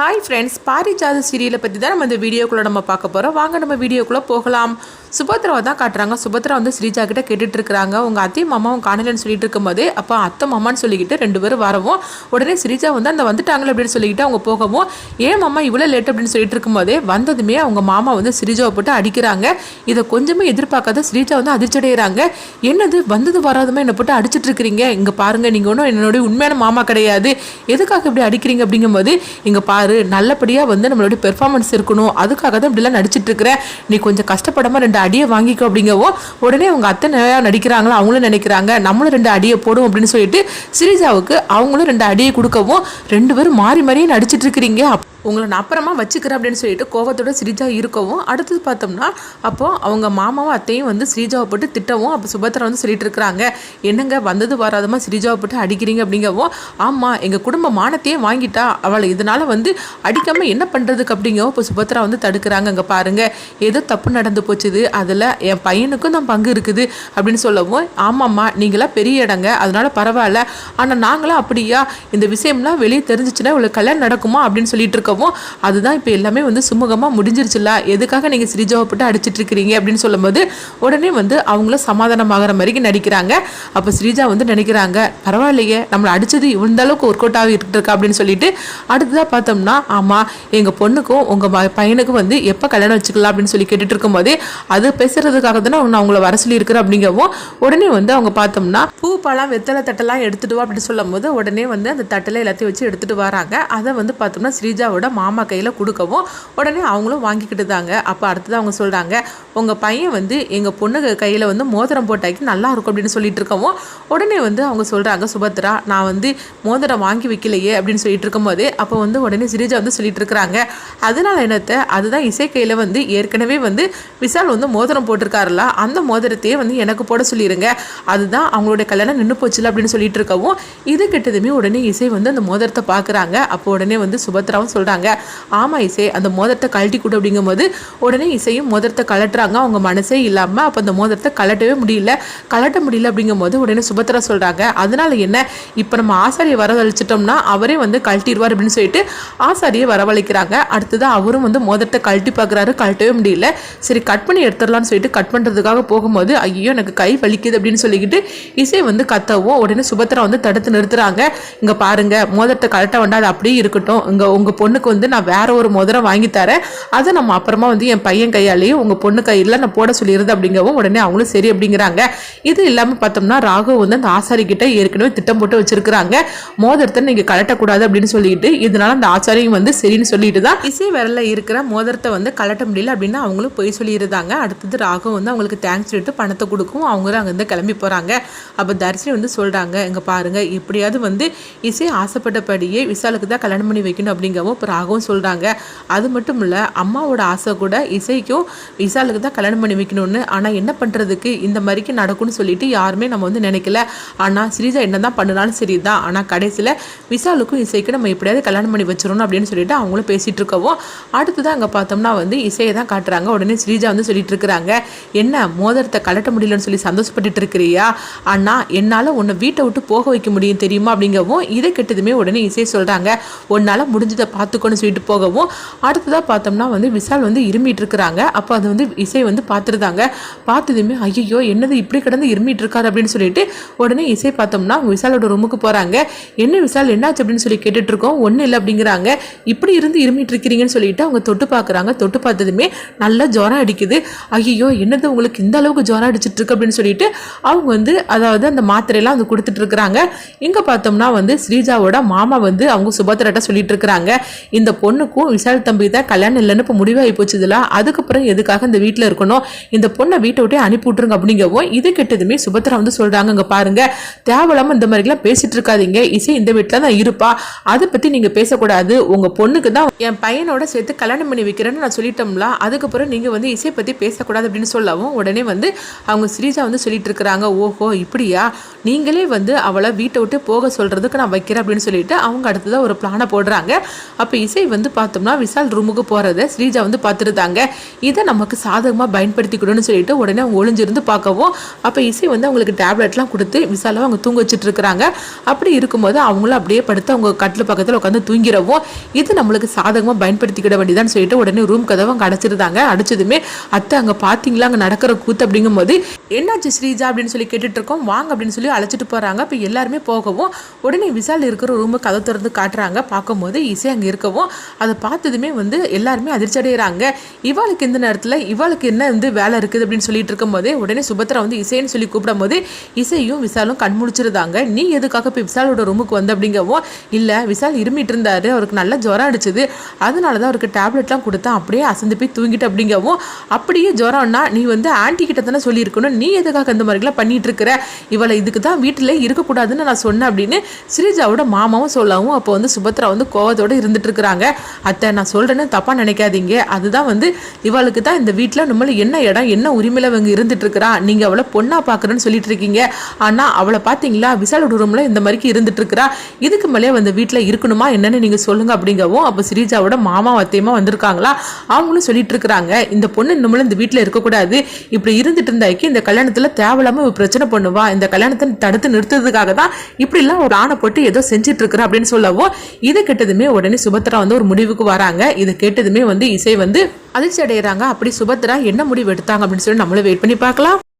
Hi friends பாரிஜாத சீரியலை பற்றி தான் நம்ம இந்த வீடியோக்குள்ளே நம்ம பார்க்க போகிறோம் வாங்க நம்ம வீடியோக்குள்ளே போகலாம். சுபத்ராவை தான் காட்டுறாங்க. சுபத்ரா வந்து ஸ்ரீஜா கிட்ட கேட்டுட்டு இருக்கிறாங்க உங்கள் அத்தையும் மாமாவும் காணலன்னு சொல்லிட்டு இருக்கும்போது அப்போ அத்தை மாமான்னு சொல்லிக்கிட்டு ரெண்டு பேரும் வரவும் உடனே ஸ்ரீஜா வந்து அந்த வந்துட்டாங்களே அப்படின்னு சொல்லிக்கிட்டு அவங்க போகவும் ஏன் மாமா இவ்வளோ லேட் அப்படின்னு சொல்லிட்டு இருக்கும்போதே வந்ததுமே அவங்க மாமா வந்து ஸ்ரீஜாவை போட்டு அடிக்கிறாங்க. இதை கொஞ்சமே எதிர்பார்க்காத ஸ்ரீஜா வந்து அதிர்ச்சடைகிறாங்க என்னது? வந்தது வராதுமே? என்னை போட்டு அடிச்சிட்டு இருக்கிறீங்க இங்கே பாருங்க நீங்கள் ஒன்றும் என்னுடைய உண்மையான மாமா கிடையாது. எதுக்காக இப்படி அடிக்கிறீங்க? அப்படிங்கும்போது இங்கே பாரு நல்லபடியாக வந்து நம்மளுடைய பெர்ஃபார்மன்ஸ் இருக்கணும். அதுக்காக தான் இப்படிலாம் நடிச்சிட்டு இருக்கிறேன் நீ கொஞ்சம் கஷ்டப்படாம ரெண்டு அடியை வாங்கிக்கோ அப்படிங்கவும் உடனே அவங்க அத்தை நிறையா நடிக்கிறாங்களோ அவங்களும் நினைக்கிறாங்க நம்மளும் ரெண்டு அடியை போடும் அப்படின்னு சொல்லிட்டு சிரிஜாவுக்கு அவங்களும் ரெண்டு அடியை கொடுக்கவும் ரெண்டு பேரும் மாறி மாறியே நடிச்சிட்டு இருக்கிறீங்க. அப்- உங்களை நான் அப்புறமா வச்சுக்கிறேன் அப்படின்னு சொல்லிட்டு கோவத்தோட ஸ்ரீஜா இருக்கவும் அடுத்தது பார்த்தோம்னா அப்போது அவங்க மாமாவும் அத்தையும் வந்து ஸ்ரீஜாவை போட்டு திட்டவும் அப்போ சுபத்ரா வந்து சொல்லிட்டு இருக்கிறாங்க. என்னங்க வந்தது வராதமாக ஸ்ரீஜாவை போட்டு அடிக்கிறீங்க அப்படிங்கவும் ஆமாம் எங்கள் குடும்ப மானத்தையே வாங்கிட்டா. அவளை இதனால் வந்து அடிக்காமல் என்ன பண்ணுறதுக்கு அப்படிங்கவும் இப்போ சுபத்ரா வந்து தடுக்கிறாங்க. அங்கே பாருங்கள் ஏதோ தப்பு நடந்து போச்சுது. அதில் என் பையனுக்கும் தான் பங்கு இருக்குது அப்படின்னு சொல்லவும் ஆமாம்மா நீங்களாம் பெரிய இடங்க அதனால பரவாயில்ல. ஆனால் நாங்களாம் அப்படியா? இந்த விஷயம்லாம் வெளியே தெரிஞ்சிச்சுன்னா இவளுக்கு கல்யாணம் நடக்குமா அப்படின்னு சொல்லிட்டு இருக்கோம் இருக்கவும் அதுதான் இப்போ எல்லாமே வந்து சுமூகமாக முடிஞ்சிருச்சுல எதுக்காக நீங்கள் ஸ்ரீஜாவை போட்டு அடிச்சிட்டு இருக்கிறீங்க அப்படின்னு சொல்லும்போது உடனே வந்து அவங்கள சமாதானமாகிற மாதிரி நடிக்கிறாங்க. அப்போ ஸ்ரீஜா வந்து நினைக்கிறாங்க பரவாயில்லையே நம்மளை அடித்தது இந்த அளவுக்கு ஒர்க் அவுட் ஆகி இருக்கா அப்படின்னு சொல்லிட்டு அடுத்ததாக பார்த்தோம்னா ஆமாம் எங்கள் பொண்ணுக்கும் உங்கள் பையனுக்கும் வந்து எப்போ கல்யாணம் வச்சுக்கலாம்? அப்படின்னு சொல்லி கேட்டுட்டு இருக்கும்போது அது பேசுறதுக்காக தானே நான் அவங்கள வர சொல்லியிருக்கிறேன் அப்படிங்கவும் உடனே வந்து அவங்க பார்த்தோம்னா பூ பழம் வெத்தலை தட்டெல்லாம் எடுத்துட்டு வா அப்படின்னு சொல்லும் போது உடனே வந்து அந்த தட்டில் எல்லாத்தையும் வச்சு எடுத்துட்டு வராங்க. அதை வந்து பார்த்தோம்னா ஸ்ரீஜாவோட மாமா கையில் கொடுக்கவும் உடனே அவங்களும் வாங்கிக்கிட்டு தாங்க. அப்போ அடுத்தது அவங்க சொல்கிறாங்க உங்கள் பையன் வந்து எங்கள் பொண்ணு கையில் வந்து மோதிரம் போட்டாக்கி நல்லா இருக்கும் அப்படின்னு சொல்லிட்டு இருக்கவும் உடனே வந்து அவங்க சொல்கிறாங்க சுபத்ரா நான் வந்து மோதிரம் வாங்கி வைக்கலையே அப்படின்னு சொல்லிட்டு இருக்கும்போது அப்போ வந்து உடனே சிரிஜா வந்து சொல்லிட்டு இருக்கிறாங்க. அதனால் என்னத்தை அதுதான் இசை கையில் வந்து ஏற்கனவே வந்து விஷால் வந்து மோதிரம் போட்டிருக்காருல அந்த மோதிரத்தையே வந்து எனக்கு போட சொல்லிடுங்க அதுதான் அவங்களுடைய கல்யாணம் நின்று போச்சுல அப்படின்னு சொல்லிட்டு இருக்கவும் இது கிட்டதுமே உடனே இசை வந்து அந்த மோதிரத்தை பார்க்குறாங்க அப்போ உடனே வந்து சுபத்ராவும் சொல்கிறாங்க ஆமாம் இசை அந்த மோதிரத்தை கழட்டி கொடு அப்படிங்கும்போது உடனே இசையும் மோதிரத்தை கலட்டுறாங்க அவங்க மனசே இல்லாமல் அப்போ அந்த மோதிரத்தை கலட்டவே முடியல. கலட்ட முடியல அப்படிங்கும்போது உடனே சுபத்ரா சொல்கிறாங்க அதனால என்ன? இப்போ நம்ம ஆசாரியை வரவழைச்சிட்டோம்னா அவரே வந்து கழட்டிடுவார் அப்படின்னு சொல்லிட்டு ஆசாரியை வரவழைக்கிறாங்க. அடுத்தது அவரும் வந்து மோதிரத்தை கழட்டி பார்க்குறாரு கழட்டவே முடியல. சரி கட் பண்ணி எடுத்துடலாம்னு சொல்லிட்டு கட் பண்ணுறதுக்காக போகும்போது ஐயோ எனக்கு கை வலிக்குது அப்படின்னு சொல்லிக்கிட்டு இசை வந்து கத்தவும். உடனே சுபத்ரா வந்து தடுத்து நிறுத்துறாங்க. இங்கே பாருங்க மோதிரத்தை கழட்ட வேண்டாம். அது அப்படியே இருக்கட்டும். இங்கே உங்கள் பொண்ணு பொண்ணுக்கு வந்து நான் வேற ஒரு மோதிரம் வாங்கி தரேன். அதை நம்ம அப்புறமா வந்து என் பையன் கையாலேயும் உங்கள் பொண்ணு கையில் நான் போட சொல்லிடுறது அப்படிங்கவும் உடனே அவங்களும் சரி அப்படிங்கிறாங்க. இது இல்லாமல் பார்த்தோம்னா ராகு வந்து அந்த ஆசாரி கிட்ட ஏற்கனவே திட்டம் போட்டு வச்சிருக்கிறாங்க. மோதிரத்தை நீங்கள் கலட்டக்கூடாது அப்படின்னு சொல்லிட்டு இதனால அந்த ஆச்சாரியும் வந்து சரின்னு சொல்லிட்டு தான் இசை விரல்ல இருக்கிற மோதிரத்தை வந்து கலட்ட முடியல அப்படின்னு அவங்களும் போய் சொல்லியிருந்தாங்க அடுத்தது ராகு வந்து அவங்களுக்கு தேங்க்ஸ் சொல்லிட்டு பணத்தை கொடுக்கும் அவங்களும் அங்கேருந்து கிளம்பி போகிறாங்க அப்போ தரிசனி வந்து சொல்கிறாங்க இங்கே பாருங்க எப்படியாவது வந்து இசை ஆசைப்பட்டபடியே விசாலுக்கு தான் கல்யாணம் பண்ணி வைக்கணும் அப்படிங்கவும் இப்போ ராகவும் சொல்கிறாங்க அது மட்டும் இல்லை அம்மாவோட ஆசை கூட இசைக்கும் விசாலுக்கு தான் கல்யாணம் பண்ணி வைக்கணும்னு. ஆனால் என்ன பண்ணுறதுக்கு இந்த மாதிரிக்கு நடக்கும்னு சொல்லிட்டு யாருமே நம்ம வந்து நினைக்கல. ஆனால் ஸ்ரீஜா என்ன தான் பண்ணினாலும் சரி தான் ஆனால் கடைசியில் விசாலுக்கும் இசைக்கும் நம்ம எப்படியாவது கல்யாணம் பண்ணி வச்சிடணும் அப்படின்னு சொல்லிட்டு அவங்களும் பேசிகிட்டு இருக்கவும் அடுத்ததான் அங்கே பார்த்தோம்னா வந்து இசையை தான் காட்டுறாங்க. உடனே ஸ்ரீஜா வந்து சொல்லிட்டு இருக்கிறாங்க. என்ன மோதிரத்தை கலட்ட முடியலன்னு சொல்லி சந்தோஷப்பட்டுட்டு இருக்கிறியா? அண்ணா என்னால் உன்னை வீட்டை விட்டு போக வைக்க முடியும் தெரியுமா அப்படிங்கவும் இதை கெட்டதுமே உடனே இசை சொல்கிறாங்க உன்னால் முடிஞ்சதை பார்த்து பார்த்துக்கோன்னு சொல்லிட்டு போகவும் அடுத்ததாக பார்த்தோம்னா வந்து விசால் வந்து இருமிட்டு இருக்கிறாங்க அப்போ அது வந்து இசை வந்து பார்த்துருந்தாங்க. பார்த்ததுமே ஐயோ என்னது இப்படி கிடந்து இருமிட்டு இருக்காரு அப்படின்னு சொல்லிட்டு உடனே இசை பார்த்தோம்னா விசாலோட ரூமுக்கு போகிறாங்க என்ன விசால் என்னாச்சு அப்படின்னு சொல்லி கேட்டுட்டு இருக்கோம் ஒன்றும் இல்லை அப்படிங்கிறாங்க. இப்படி இருந்து இருமிட்டு இருக்கிறீங்கன்னு சொல்லிட்டு அவங்க தொட்டு பார்க்குறாங்க. தொட்டு பார்த்ததுமே நல்லா ஜுரம் அடிக்குது. ஐயோ என்னது உங்களுக்கு இந்த அளவுக்கு ஜுரம் அடிச்சிட்டு இருக்கு அப்படின்னு சொல்லிட்டு அவங்க வந்து அதாவது அந்த மாத்திரையெல்லாம் வந்து கொடுத்துட்டு இருக்கிறாங்க இங்கே பார்த்தோம்னா வந்து ஸ்ரீஜாவோட மாமா வந்து அவங்க சுபத்திரட்ட சொல்லிட்டு இருக்கிறாங்க இந்த பொண்ணுக்கும் விசால் தம்பி தான் கல்யாணம் இல்லைன்னு இப்போ முடிவாகி போச்சுதுல அதுக்கப்புறம் எதுக்காக இந்த வீட்டில் இருக்கணும்? இந்த பொண்ணை வீட்டை விட்டே அனுப்பி விட்ருங்க அப்படிங்கவும் இது கெட்டதுமே சுபத்ரா வந்து சொல்கிறாங்க இங்கே பாருங்க. தேவலாமல் இந்த மாதிரிலாம் பேசிட்டு இருக்காதீங்க. இசை இந்த வீட்டில் தான் இருப்பா. அதை பற்றி நீங்கள் பேசக்கூடாது. உங்கள் பொண்ணுக்கு தான் என் பையனோட சேர்த்து கல்யாணம் பண்ணி வைக்கிறேன்னு நான் சொல்லிட்டோம்ல அதுக்கப்புறம் நீங்கள் வந்து இசை பற்றி பேசக்கூடாது அப்படின்னு சொல்லவும் உடனே வந்து அவங்க ஸ்ரீஜா வந்து சொல்லிட்டு இருக்கிறாங்க. ஓஹோ இப்படியா? நீங்களே வந்து அவளை வீட்டை விட்டு போக சொல்கிறதுக்கு நான் வைக்கிறேன் அப்படின்னு சொல்லிட்டு அவங்க அடுத்ததாக ஒரு பிளானை போடுறாங்க. அப்போ அப்போ இசை வந்து பார்த்தோம்னா விஷால் ரூமுக்கு போகிறத ஸ்ரீஜா வந்து பார்த்துருந்தாங்க. இதை நமக்கு சாதகமாக பயன்படுத்திக்கணும்னு சொல்லிட்டு உடனே அவங்க ஒளிஞ்சிருந்து பார்க்கவும் அப்போ இசை வந்து அவங்களுக்கு டேப்லெட்லாம் கொடுத்து விசாலாக அவங்க தூங்க வச்சுட்டு இருக்கிறாங்க அப்படி இருக்கும்போது அவங்களும் அப்படியே படுத்து அவங்க கட்டில் பக்கத்தில் உட்காந்து தூங்கிறவும் இது நம்மளுக்கு சாதகமாக பயன்படுத்திக்கிட வேண்டியதான்னு சொல்லிட்டு உடனே ரூம் கதவை அங்கே அடைச்சிருந்தாங்க. அடைச்சதுமே அத்தை அங்கே பார்த்தீங்களா அங்கே நடக்கிற கூத்து அப்படிங்கும்போது என்னாச்சு ஸ்ரீஜா? அப்படின்னு சொல்லி கேட்டுட்டு இருக்கோம் வாங்க அப்படின்னு சொல்லி அழைச்சிட்டு போகிறாங்க இப்போ எல்லாருமே போகவும் உடனே விசால் இருக்கிற ரூமு கதை திறந்து காட்டுறாங்க. பார்க்கும்போது இசை அங்கே இருக்கவும் அதை பார்த்ததுமே வந்து எல்லாருமே அதிர்ச்சி அடைகிறாங்க இவாளுக்கு இந்த நேரத்தில் இவாளுக்கு என்ன வந்து வேலை இருக்குது அப்படின்னு சொல்லிட்டு இருக்கும்போதே உடனே சுபத்ரா வந்து இசைன்னு சொல்லி கூப்பிடும் போது இசையும் விசாலும் கண் முடிச்சிருந்தாங்க நீ எதுக்காக இப்போ விசாலோட ரூமுக்கு வந்த? அப்படிங்கவும் இல்லை விசால் இருமிட்டு இருந்தார். அவருக்கு நல்லா ஜுரம் அடிச்சுது. அதனால தான் அவருக்கு டேப்லெட்லாம் கொடுத்தா அப்படியே அசந்து போய் தூங்கிட்டு அப்படிங்கவும் அப்படியே ஜுரம்னா நீ வந்து ஆன்டி கிட்ட தானே சொல்லியிருக்கணும். நீ எதுக்காக இந்த மாதிரிலாம் பண்ணிட்டு இருக்கிற இவளை இதுக்கு தான் வீட்டில் இருக்கக்கூடாதுன்னு நான் சொன்னேன் அப்படின்னு ஸ்ரீஜாவோட மாமாவும் சொல்லவும் அப்போ வந்து சுபத்ரா வந்து கோவத்தோட இருந்துட்டு இருக்கிறாங்க அத்தை நான் சொல்கிறேன்னு தப்பாக நினைக்காதீங்க. அதுதான் வந்து இவளுக்கு தான் இந்த வீட்டில் நம்மள என்ன இடம் என்ன உரிமையில அவங்க இருந்துட்டு இருக்கிறா நீங்க அவளை பொண்ணா பாக்குறேன்னு சொல்லிட்டு இருக்கீங்க ஆனா அவளை பார்த்தீங்களா விசாலோட ரூமில் இந்த மாதிரிக்கு இருந்துட்டு இருக்கிறா இதுக்கு மேலே அந்த வீட்டில் இருக்கணுமா என்னன்னு நீங்க சொல்லுங்க அப்படிங்கவும் அப்போ ஸ்ரீஜாவோட மாமா அத்தையமா வந்திருக்காங்களா? அவங்களும் சொல்லிட்டு இருக்கிறாங்க இந்த பொண்ணு நம்மளும் இந்த வீட்டில் இருக்கக்கூடாது. இப்படி இருந்துட்டு இருந்தாக்கி இந்த கல்யாணத்துல தேவையில்லாம பிரச்சனை பண்ணுவா. இந்த கல்யாணத்தை தடுத்து நிறுத்துறதுக்காக தான் இப்படிலாம் ஒரு ஆணை போட்டு ஏதோ செஞ்சுட்டு இருக்கிறா அப்படின்னு சொல்லவும் இதை கிட்டதுமே உடனே சுபத்ரா வந்து ஒரு முடிவுக்கு வராங்க. இதை கேட்டதுமே வந்து இசை வந்து அதிர்ச்சி அடைகிறாங்க அப்படி சுபத்ரா என்ன முடிவு எடுத்தாங்க அப்படின்னு சொல்லி நம்மளும் வெயிட் பண்ணி பார்க்கலாம்.